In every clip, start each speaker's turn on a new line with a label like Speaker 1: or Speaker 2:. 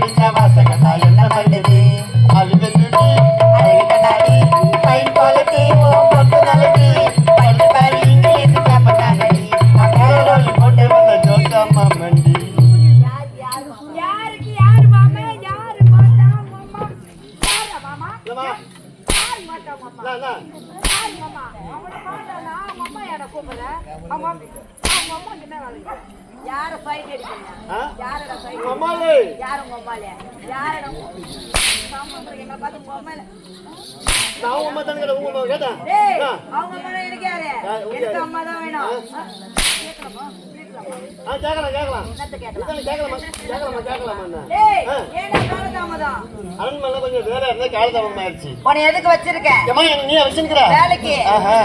Speaker 1: திருச்சவ எதுக்கு வச்சிருக்கேன் வேலைக்கு.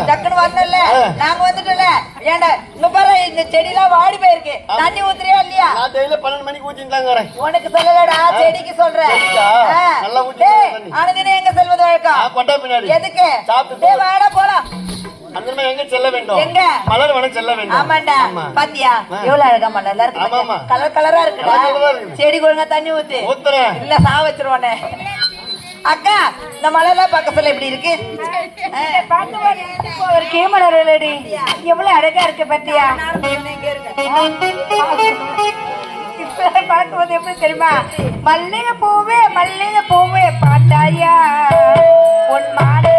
Speaker 1: டக்குனு வரணும்ல நாங்க வந்துட்டல ஏண்டா இங்க பாரு இந்த செடிலாம் வாடி போயிருக்கு. தண்ணி ஊத்துறியா இல்லையா?
Speaker 2: நான் டெய்லி மணிக்கு ஊத்திட்டாங்க
Speaker 1: உனக்கு சொல்லலடா செடிக்கு சொல்றேன்
Speaker 2: நல்லா
Speaker 1: எங்க செல்வது வழக்கம்? எதுக்கு?
Speaker 2: சாப்பிட்டு
Speaker 1: வாடா போலாம்.
Speaker 2: அந்தமா
Speaker 1: பாத்தியா? எவ்வளவு அழகா
Speaker 2: மலர்ல
Speaker 1: கலர் கலரா இருக்குடா. செடி கொழுங்க தண்ணி ஊத்து.
Speaker 2: ஊத்துறேன்
Speaker 1: இல்ல சா வச்சிருவானே. அக்கா இந்த மலர்லாம் பக்கத்துல எப்படி இருக்கு?
Speaker 3: ஒரு கே மலர் எவ்வளவு அழகா இருக்கு பத்தியா? பார்க்கும்போது எப்படி தெரியுமா? மல்லிகை பூவே மல்லிகை பூவே பாண்டாயா. உன்
Speaker 4: மாடு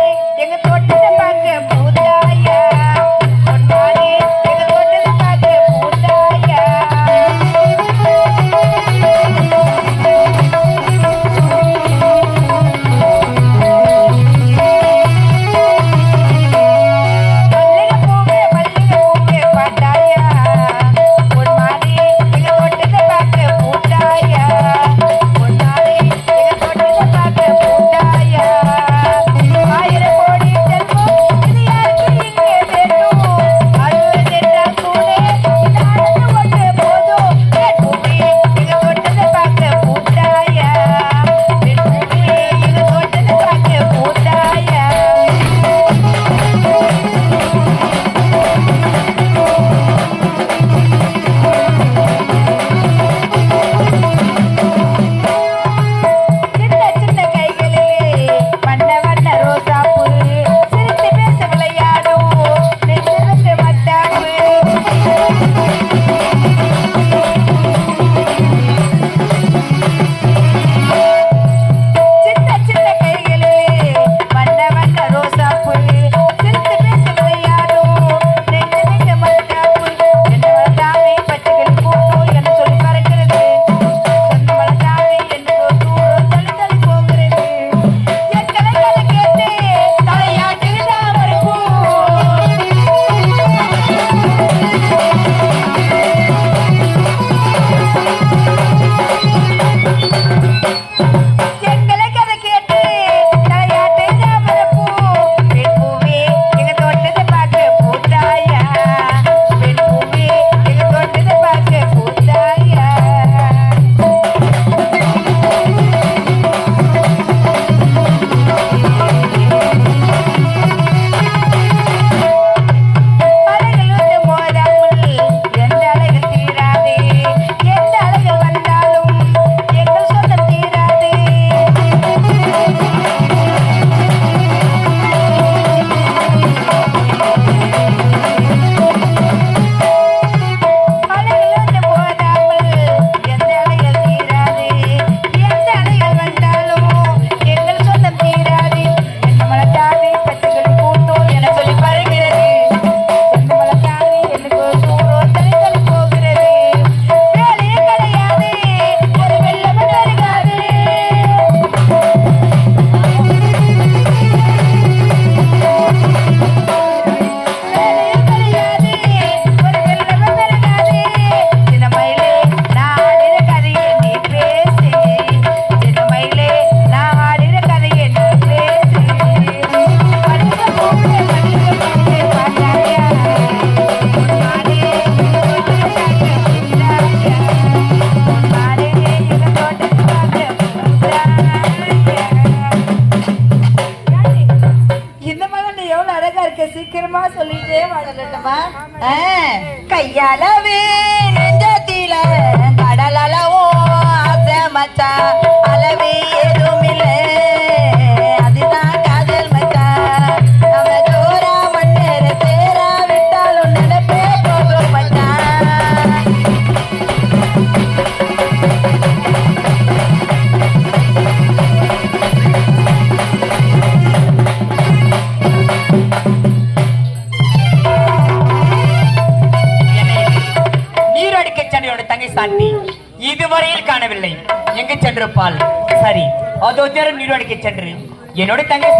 Speaker 4: சரி அதோ தேரம் நீரடிக்க சென்று என்னோட தங்கை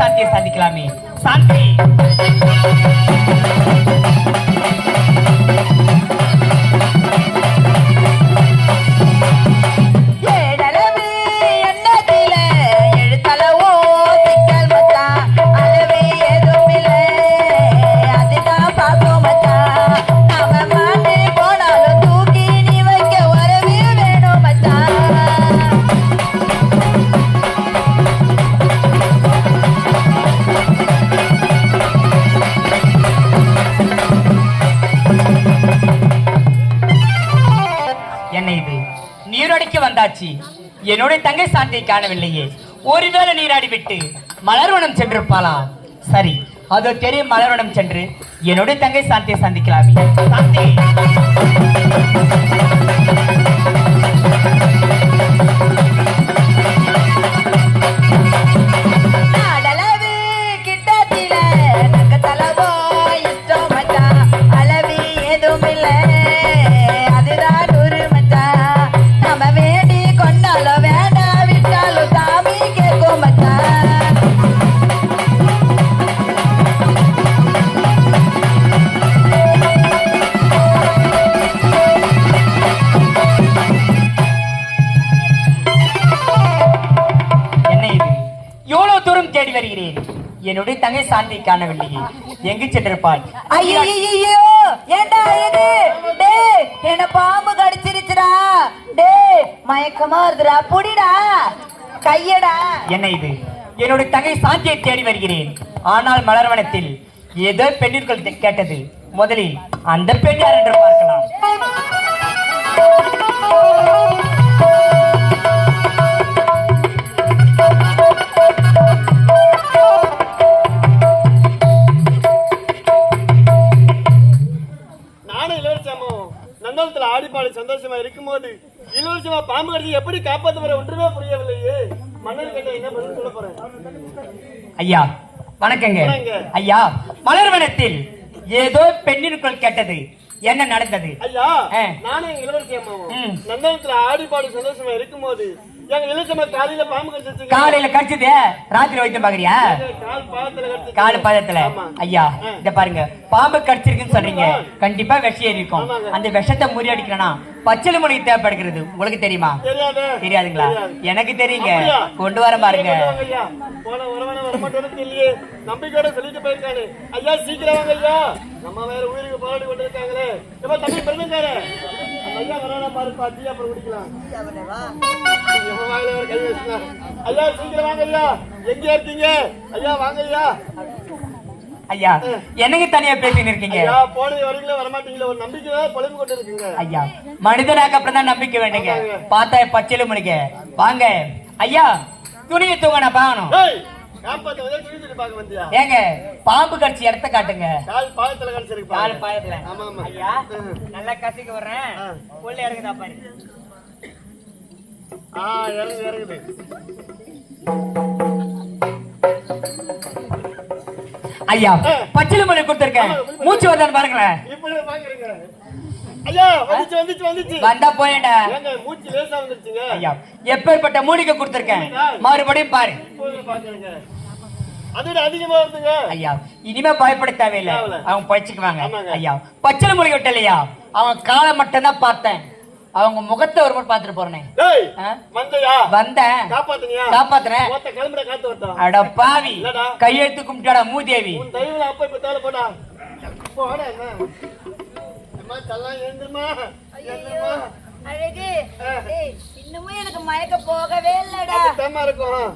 Speaker 4: சாந்தியை என்னுடைய தங்கை சாந்தியை காணவில்லையே. ஒருவேளை நீராடி விட்டு மலர்வனம் சென்றிருப்பாளா? சரி அதோ தெரியும் மலர்வனம் சென்று என்னுடைய தங்கை சாந்தியை சந்திக்கலாமே. சாந்தி!
Speaker 3: நாடளவு கிட்டத்தில நக்கத்தளவோ இஷ்டம் இல்லை.
Speaker 4: என்னுடைய தங்கை சாந்தியை காணவில்லையே எங்கு சென்றிருப்பாள்?
Speaker 3: ஐயோ ஏண்டா இது? டே என்ன பாம்பு கடிச்சிருச்சுடா? டே மயக்கமா வருதுடா. புடிடா. கையடா.
Speaker 4: என்ன இது? என்னுடைய தங்கை சாந்தியை தேடி வருகிறேன். ஆனால் மலர்வனத்தில் ஏதோ பெண்ணிற்குள் கேட்டது. முதலில் அந்த பெண் யார் என்று பார்க்கலாம்.
Speaker 5: எப்படி காப்பாத்த வர ஒன்றுமே புரியவில்லையே மன்னர் கேட்ட என்ன பதில் சொல்ல போறேன்
Speaker 4: ஐயா வணக்கங்க. ஐயா மலர்வனத்தில் ஏதோ பெண்ணிற்குள் கேட்டது என்ன நடந்தது
Speaker 5: ஐயா. நானும் இளவரசி அம்மாவும். நந்தனத்துல ஆடி பாடி சந்தோஷமா இருக்கும்போது காலையில பாம்பு கடிச்சிருச்சுங்க.
Speaker 4: காலையில கடிச்சது ராத்திரி வைத்தியம் பாக்குறியா?
Speaker 5: கால் பாதத்துல.
Speaker 4: ஐயா. இத பாருங்க. பாம்பு கடிச்சிருக்குன்னு சொல்றீங்க. கண்டிப்பா விஷம் ஏறி இருக்கும். அந்த விஷத்தை முறியடிக்கணும்னா பச்சளை மொழிக்கு தேவைப்படுகிறது. உங்களுக்கு தெரியுமா?
Speaker 5: தெரியாதே.
Speaker 4: தெரியாதுங்களா?
Speaker 5: தெரியாது.
Speaker 4: எனக்கு தெரியுங்க? கொண்டு வர பாருங்க.
Speaker 5: நம்பிக்கையோட சொல்லிட்டு போயிருக்கானே ஐயா சீக்கிரம் வாங்க ஐயா. நம்ம வேற உயிருக்கு போராடி கொண்டு இருக்காங்களே எப்ப தம்பி அந்த ஐயா வரானா பாரு பாத்தி அப்புறம் குடிக்கலாம். ஐயா சீக்கிரம் வாங்க ஐயா எங்க இருக்கீங்க ஐயா வாங்க ஐயா
Speaker 4: ஐயா என்னங்க தனியா பேசின்னு இருக்கீங்க?
Speaker 5: ஐயா போனது வரைக்கும் வரமாட்டீங்களா ஒரு நம்பிக்கை பொழுது கொண்டு இருக்குங்க
Speaker 4: ஐயா மனிதனாக்க அப்புறம் தான் நம்பிக்கை வேண்டுங்க பார்த்தா பச்சளை மணிக்க வாங்க. ஐயா துணியை தூங்க நான் பாக்கணும் ஏங்க பாம்பு கடிச்சு இடத்த காட்டுங்க.
Speaker 5: கால் பாதத்துல கடிச்சிருக்கு
Speaker 4: கால். பாயத்துல.
Speaker 5: ஆமா
Speaker 4: ஐயா நல்லா கசிக்க வர்றேன். உள்ள இறங்குதா பாரு.
Speaker 5: ஆ இறங்குது இறங்குது.
Speaker 4: ஐயா பச்சளை மொழி கொடுத்துருக்கேன். மூச்சு வருதான்னு பாருங்களேன்.
Speaker 5: இப்படி பாக்குறீங்க. ஐயா வந்துச்சு வந்துச்சு வந்துச்சு.
Speaker 4: வந்தா போயேண்டா
Speaker 5: ஏங்க மூச்சு லேசா வந்துருச்சுங்க.
Speaker 4: ஐயா எப்பேற்பட்ட மூலிகை கொடுத்துருக்கேன். மறுபடியும் பாரு.
Speaker 5: பாக்குறீங்க. அதோட அதிகமா வருதுங்க.
Speaker 4: ஐயா இனிமே பயப்பட தேவையில்லை. அவங்க படிச்சுக்குவாங்க
Speaker 5: ஆமாங்க.
Speaker 4: ஐயா பச்சளை மொழி விட்டு இல்லையா? அவன் காலை மட்டும் தான் பார்த்தேன். அவங்க முகத்தை ஒரு முறை பார்த்துட்டு போறேன்.
Speaker 5: டேய்
Speaker 4: ஆ?
Speaker 5: வந்தயா?
Speaker 4: வந்தேன். காப்பாத்துறேன். அட பாவி. கையெழுத்து கும்பிட்டாடா மூதேவி.
Speaker 1: அழகு. ஏய், இன்னமும் எனக்கு மயக்க போகவே இல்லடா.
Speaker 5: இருக்கும்.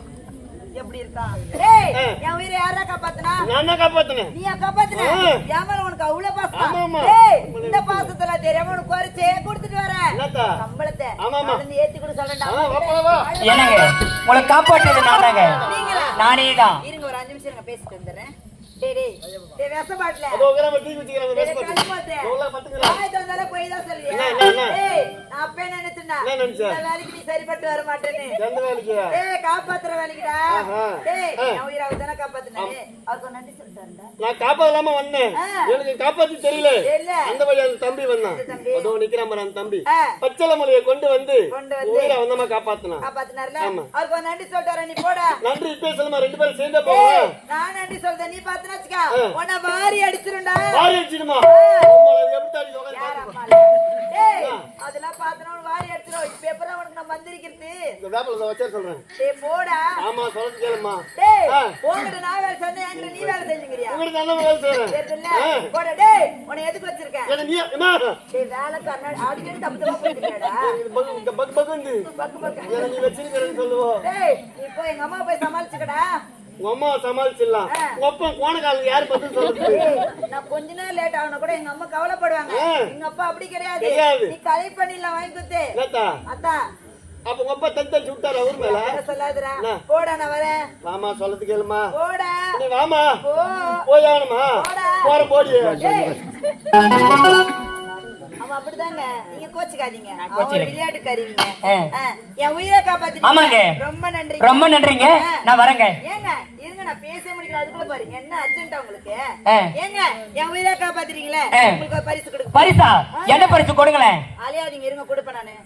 Speaker 1: எப்படி இருக்கான் டேய்
Speaker 5: ஆ.
Speaker 1: என் உயிரை யாரா காப்பாத்துனா?
Speaker 5: நான் தான் காப்பாத்தினேன்.
Speaker 1: நீயா காப்பாத்துன?
Speaker 5: ஆ.
Speaker 1: என் மேல உனக்கு அவ்வளவு பாசம். டேய் இந்த பாசத்துல தெரியாம உனக்கு குறைச்சே கொடுத்துட்டு வரேன்? சம்பளத்தை ஏத்தி கூட சொல்றேன்டா.
Speaker 4: என்னங்க? உங்களை காப்பாற்றியது நான் தான்
Speaker 1: இருங்க ஒரு அஞ்சு நிமிஷம் பேசிட்டு வந்துடுறேன். சரிப்பட்டு வர மாட்டேன்னு. காப்பாத்துற வேலைக்குடா. உயிரை அவர் தானே காப்பாத்துனாரு. அவருக்கு நன்றி சொல்லிட்டாருடா.
Speaker 5: நான் காப்பாத்தலாம வந்தேன். எனக்கு காப்பாத்தி தெரியல. அந்த வழி அந்த தம்பி வந்தான். அதோ நிக்கிறான் அந்த தம்பி. பச்சளை மலையை கொண்டு வந்து. உயிரை வந்தமா காப்பாத்தினான்
Speaker 1: காப்பாத்துனாருல? அவருக்கு நன்றி சொல்லிட்டாரா, நீ போடா.
Speaker 5: நன்றி இப்ப சொல்லுமா ரெண்டு பேரும் சேர்ந்தே போவோம்
Speaker 1: நான் நன்றி சொல்றேன், நீ பாத்துனா வச்சுக்க. உன்னை. அம்மால? டேய், அதெல்லாம் பாத்துனா வாரி அடிச்சிரும். இப்ப எப்பறம் உனக்கு நான் மந்திரிக்கிறது?
Speaker 5: இந்த வேப்பில வச்சே சொல்றேன்.
Speaker 1: டேய், போடா.
Speaker 5: ஆமா சொல்றது கேளுமா
Speaker 1: டேய்
Speaker 5: ஆ.
Speaker 1: உன்கிட்ட நான் வேலை என்கிட்ட நீ வேலை செஞ்சுக்கிறியா?
Speaker 5: உங்களுக்கு நல்ல வேலை.
Speaker 1: போடா டேய் உன்னை எதுக்கு வச்சிருக்கேன்?
Speaker 5: ஏன்னா நீ அம்மா
Speaker 1: டேய் வேலை கண்ணாடி அடிக்கடி தப்பு தப்பா
Speaker 5: இந்த பக்குந்து
Speaker 1: பக்கு பக்கு
Speaker 5: ஏன்னா நீ வச்சிருக்கிறேன்னு சொல்லுவோம்.
Speaker 1: டேய் நீ போய் எங்க அம்மா போய் சமாளிச்சுக்கடா.
Speaker 5: உங்க அம்மா சமாளிச்சிடலாம். அப்பா கோணக்காலுக்கு யாரு பதில் சொல்றது?
Speaker 1: நான் கொஞ்ச நேரம் லேட் ஆகணும் கூட எங்க அம்மா கவலைப்படுவாங்க. எங்க அப்பா அப்படி கிடையாது. நீ கலை பண்ணிடலாம் வாங்கி
Speaker 5: என்னத்தா?
Speaker 1: அத்தா.
Speaker 5: அப்ப அப்பா தன் தன் சுட்டாரு அவர் மேல?
Speaker 1: சொல்லாதுடா? போடா நான் வரேன்.
Speaker 5: வாமா சொல்லது கேளுமா.
Speaker 1: போடா.
Speaker 5: நீ வாமா. போய் ஆகணுமா?
Speaker 1: போடா.
Speaker 5: போற போடி
Speaker 1: அப்படிதாங்க. நீங்க கோச்சுக்காதீங்க. விளையாட்டு கருவிங்க. என் உயிரை காப்பாத்தி
Speaker 4: ஆமாங்க.
Speaker 1: ரொம்ப நன்றி
Speaker 4: ரொம்ப நன்றிங்க. நான் வரேங்க.
Speaker 1: ஏங்க இருங்க நான் பேச முடியல. அதுக்குள்ள பாருங்க. என்ன அர்ஜென்ட்டா உங்களுக்கு. ஏங்க என் உயிரை காப்பாத்துறீங்களே. உங்களுக்கு பரிசு கொடுக்க
Speaker 4: பரிசா? என்ன பரிசு கொடுங்களேன்.
Speaker 1: அலையாதீங்க இருங்க கொடுப்பேன் நானு.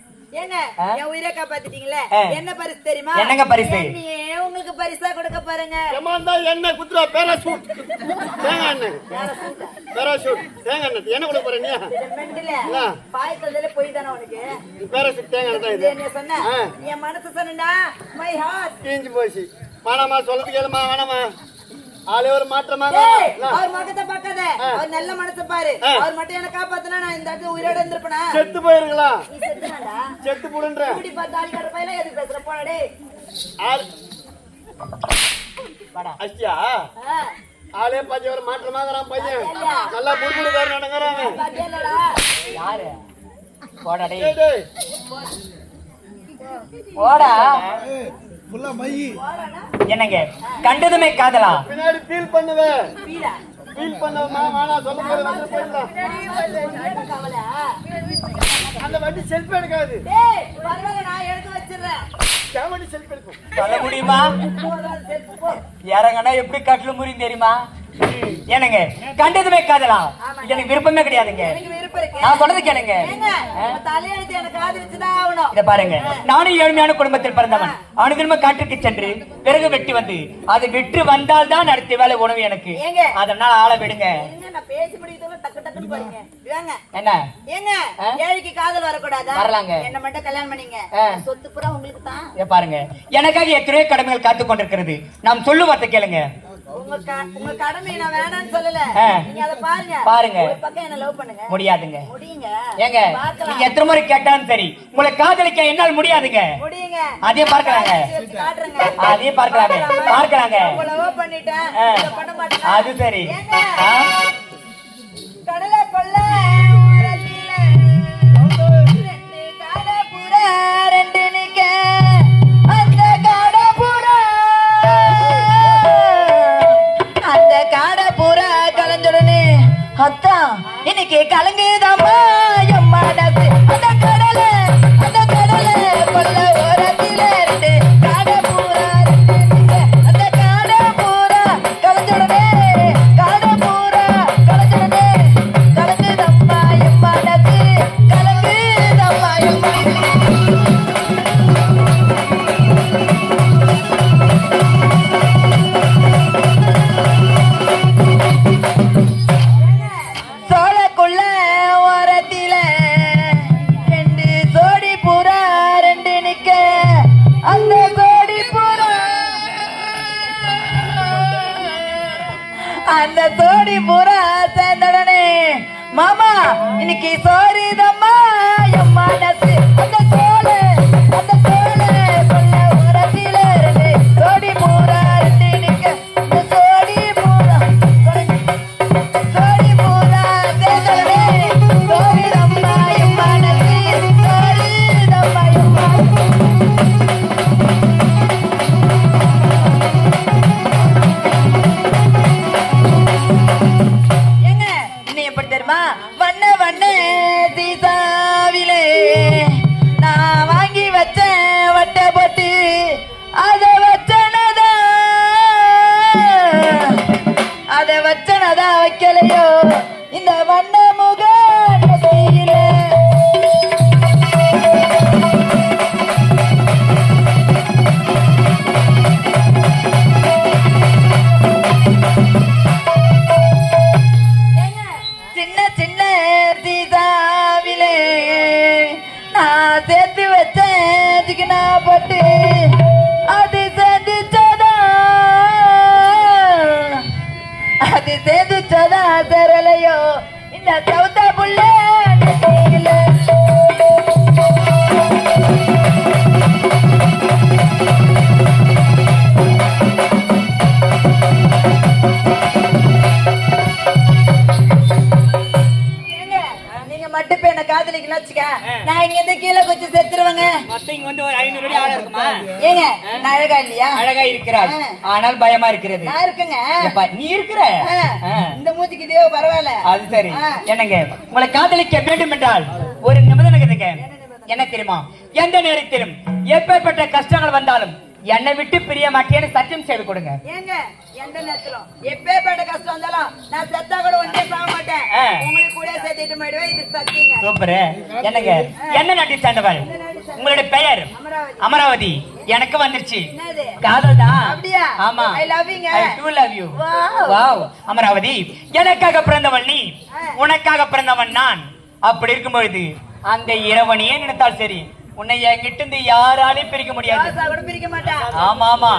Speaker 1: ஏங்க. என் உயிரை காப்பாத்திட்டீங்களே. என்ன பரிசு தெரியுமா?
Speaker 4: என்னங்க பரிசு?
Speaker 1: உங்களுக்கு பரிசா கொடுக்க பாருங்க
Speaker 5: ஏமாந்தா என்ன குத்துறா? பேராசூட். தேங்காய் எண்ணெய். பேராசூட். தேங்காய் எண்ணெய். என்ன கொடுக்க என்ன?
Speaker 1: பாய்க்கிறதுல போய் தானே உனக்கு?
Speaker 5: பேராசூட் தேங்காய் தான்
Speaker 1: இது என்ன சொன்ன. என் மனசு சொன்னா மை ஹார்ட்
Speaker 5: கீஞ்சு போச்சு. வேணாமா சொல்லது கேளுமா வேணாமா ஆளே ஒரு மாற்றமா
Speaker 1: அவர் முகத்தை பார்க்காத. அவர் நல்ல மனசை பாரு. அவர் மட்டும் என்ன காப்பாத்தினா நான் இந்த இடத்துல உயிரோட இருந்திருப்பேனா?
Speaker 5: செத்து போயிருக்கலாம்
Speaker 1: நீ செத்துனாடா
Speaker 5: செத்து புடுன்ற.
Speaker 1: இப்படி பார்த்து ஆளி கட்ட பையல எதுக்கு பேசுற? போடா டேய்.
Speaker 5: ஆள்.
Speaker 1: ஆ,
Speaker 5: ஆளே பாத்தி ஒரு மாற்றமாகறான் பையன். நல்லா அவன்.
Speaker 1: பாத்தியாலடா?
Speaker 4: யாரு? போடா டேய். போடா. என்னங்க? கண்டதுமே காதலா?
Speaker 5: பின்னாடி ஃபீல் பண்ணுவேன்? ஃபீல் வேணா சொல்ல வந்து போயிடலாம்? அந்த வண்டி செல்ஃபி எடுக்காது.
Speaker 1: டேய், பரவாயில்ல, நான் எடுத்து
Speaker 5: செல்ஃபி எடுக்கும்.
Speaker 4: சொல்ல முடியுமா. இறங்கனா எப்படி கட்டில முறியும் தெரியுமா? என்னங்க? கண்டதுமே காதலா? எனக்கு விருப்பமே கிடையாதுங்க. நான் சொல்றது கேளுங்க. இத பாருங்க. நானும் ஏழ்மையான குடும்பத்தில் பிறந்தவன். அனுதினமும் காட்டுக்கு சென்று விறகு வெட்டி வந்து அது விற்று வந்தால் தான் அடுத்த வேலை உணவு எனக்கு? அதனால ஆளை விடுங்க. என்ன
Speaker 1: ஏங்க, ஏழைக்கு காதல் வரக்கூடாதா?
Speaker 4: வரலாங்க.
Speaker 1: என்ன மட்டும் கல்யாணம் பண்ணீங்க. சொத்து பூரா உங்களுக்கு தான்.
Speaker 4: பாருங்க. எனக்காக எத்தனையோ கடமைகள் காத்து கொண்டிருக்கிறது நாம் சொல்லும் வார்த்தை கேளுங்க.
Speaker 1: உங்க க- உங்க கடமையை நான் வேணாம்னு சொல்லல. நீங்க அதை பாருங்க.
Speaker 4: பாருங்க.
Speaker 1: ஒரு பக்கம் என்ன love பண்ணுங்க.
Speaker 4: முடியாதுங்க
Speaker 1: முடியுங்க.
Speaker 4: ஏங்க. நீங்க எத்தனை முறை கேட்டாலும் சரி உங்களை காதலிக்க என்னால் முடியாதுங்க
Speaker 1: முடியுங்க. உங்களை பண்ணிட்டேன்.
Speaker 4: ஆ.
Speaker 1: இதை பண்ண மாட்டேனா?
Speaker 4: அது சரி?
Speaker 1: கடலை கொள்ள அத்தா, இன்னைக்கு கலங்குதாம்மா சோடி புறா சேர்ந்தடனே மாமா இன்னைக்கு சோரிதம்மா வைக்கலையோ? இந்த வண்ண முக சின்ன சின்ன சேர்த்து வச்சேன் பட்டு காதலிக்கணும் வச்சுக்க. நான் இங்க இருந்து கீழே குச்சி செத்துருவேங்க.
Speaker 4: மொத்தம் இங்க வந்து ஒரு ஐநூறு அடி ஆழம் இருக்குமா?
Speaker 1: ஏங்க நான் அழகா இல்லையா?
Speaker 4: அழகா இருக்கிறார் ஆனால் பயமா இருக்கிறது.
Speaker 1: நான் இருக்குங்க.
Speaker 4: எப்பா, நீ இருக்கிற.
Speaker 1: இந்த மூஞ்சிக்கு இதே பரவாயில்ல.
Speaker 4: அது சரி. என்னங்க உங்களை காதலிக்க வேண்டும் என்றால் ஒரு இருக்குதுங்க. என்ன தெரியுமா? எந்த நேரத்திலும் எப்பேற்பட்ட கஷ்டங்கள் வந்தாலும் என்னை விட்டு பிரிய மாட்டேன்னு சத்தியம் செய்து கொடுங்க.
Speaker 1: ஏங்க எந்த நேரத்திலும் எப்பேற்பட்ட கஷ்டம் வந்தாலும் நான் செத்தா கூட ஒன்றே சாக மாட்டேன்.
Speaker 4: ஆ.
Speaker 1: உங்களுக்கு கூட சேர்த்துட்டு போயிடுவேன். இது சத்தியங்க.
Speaker 4: சூப்பர். என்னங்க? என்ன நாட்டை சேர்ந்தவள் உங்களுடைய பெயர்?
Speaker 1: அமராவதி.
Speaker 4: எனக்கு வந்துருச்சு. காதல் தான்
Speaker 1: அப்படியா?
Speaker 4: ஆமா.
Speaker 1: Wow.
Speaker 4: அமராவதி எனக்காக பிறந்தவள் நீ. உனக்காக பிறந்தவன் நான். அப்படி இருக்கும் பொழுது அந்த இரவனையே நினைத்தால் சரி. உன்னை என்கிட்ட இருந்து யாராலையும் பிரிக்க முடியாது.
Speaker 1: பிரிக்க மாட்டேன்
Speaker 4: ஆமா ஆமா.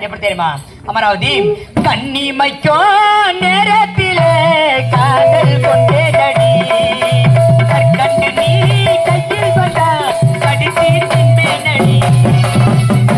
Speaker 4: எப்படி தெரியுமா? அமராவதி கண்ணிமைக்கும் நேரத்திலே காதல் கொண்டேதடி கற்கண்டு நீ கையில் கொண்டா தின்பேனடி கண்ணிமைக்கும்